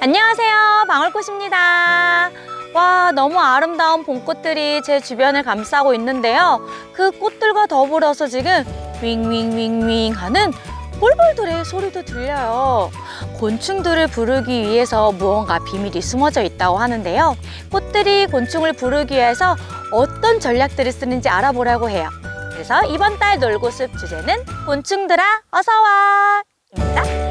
안녕하세요. 방울꽃입니다. 와, 너무 아름다운 봄꽃들이 제 주변을 감싸고 있는데요. 그 꽃들과 더불어서 지금 윙윙윙윙 하는 꿀벌들의 소리도 들려요. 곤충들을 부르기 위해서 무언가 비밀이 숨어져 있다고 하는데요. 꽃들이 곤충을 부르기 위해서 어떤 전략들을 쓰는지 알아보려고 해요. 그래서 이번 달 놀고숲 주제는 곤충들아 어서와! 입니다.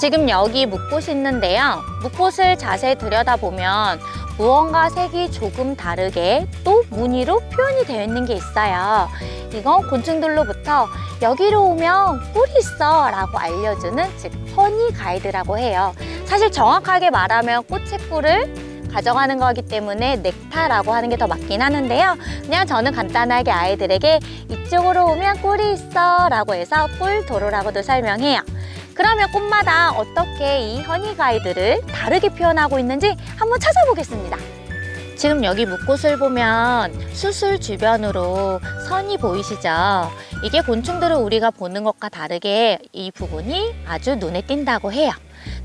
지금 여기 묵꽃이 있는데요. 묵꽃을 자세히 들여다보면 무언가 색이 조금 다르게 또 무늬로 표현이 되어 있는 게 있어요. 이건 곤충들로부터 여기로 오면 꿀이 있어 라고 알려주는 즉 허니 가이드라고 해요. 사실 정확하게 말하면 꽃의 꿀을 가져가는 거기 때문에 넥타라고 하는 게 더 맞긴 하는데요. 그냥 저는 간단하게 아이들에게 이쪽으로 오면 꿀이 있어 라고 해서 꿀도로라고도 설명해요. 그러면 꽃마다 어떻게 이 허니 가이드를 다르게 표현하고 있는지 한번 찾아보겠습니다. 지금 여기 묵꽃을 보면 수술 주변으로 선이 보이시죠? 이게 곤충들을 우리가 보는 것과 다르게 이 부분이 아주 눈에 띈다고 해요.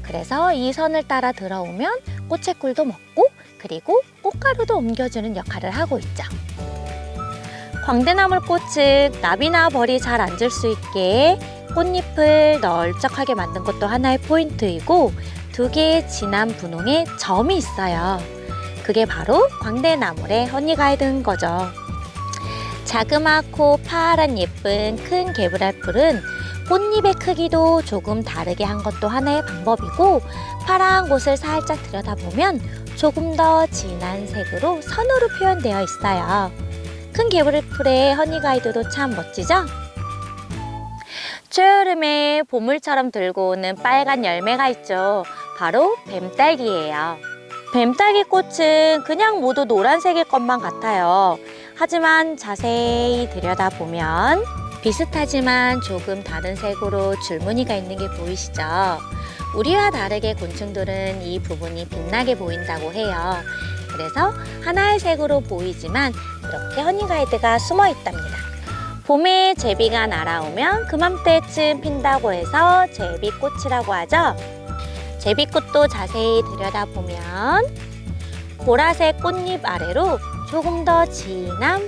그래서 이 선을 따라 들어오면 꽃의 꿀도 먹고 그리고 꽃가루도 옮겨주는 역할을 하고 있죠. 광대나물 꽃은 나비나 벌이 잘 앉을 수 있게 꽃잎을 널쩍하게 만든 것도 하나의 포인트이고 두 개의 진한 분홍의 점이 있어요. 그게 바로 광대나물의 허니가이드인 거죠. 자그맣고 파란 예쁜 큰 개불알풀은 꽃잎의 크기도 조금 다르게 한 것도 하나의 방법이고 파란 곳을 살짝 들여다보면 조금 더 진한 색으로 선으로 표현되어 있어요. 큰 개불풀의 허니가이드도 참 멋지죠? 초여름에 보물처럼 들고 오는 빨간 열매가 있죠. 바로 뱀딸기예요. 뱀딸기 꽃은 그냥 모두 노란색일 것만 같아요. 하지만 자세히 들여다보면 비슷하지만 조금 다른 색으로 줄무늬가 있는 게 보이시죠? 우리와 다르게 곤충들은 이 부분이 빛나게 보인다고 해요. 그래서 하나의 색으로 보이지만 이렇게 허니가이드가 숨어 있답니다. 봄에 제비가 날아오면 그맘때쯤 핀다고 해서 제비꽃이라고 하죠. 제비꽃도 자세히 들여다보면 보라색 꽃잎 아래로 조금 더 진한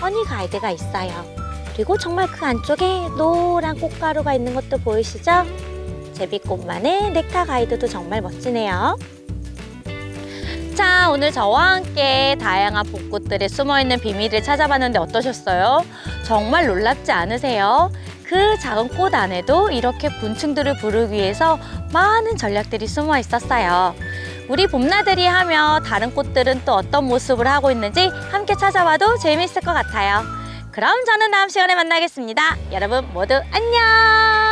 허니 가이드가 있어요. 그리고 정말 그 안쪽에 노란 꽃가루가 있는 것도 보이시죠? 제비꽃만의 넥타 가이드도 정말 멋지네요. 자, 오늘 저와 함께 다양한 봄꽃들에 숨어있는 비밀을 찾아봤는데 어떠셨어요? 정말 놀랍지 않으세요? 그 작은 꽃 안에도 이렇게 곤충들을 부르기 위해서 많은 전략들이 숨어 있었어요. 우리 봄나들이 하며 다른 꽃들은 또 어떤 모습을 하고 있는지 함께 찾아봐도 재미있을 것 같아요. 그럼 저는 다음 시간에 만나겠습니다. 여러분 모두 안녕!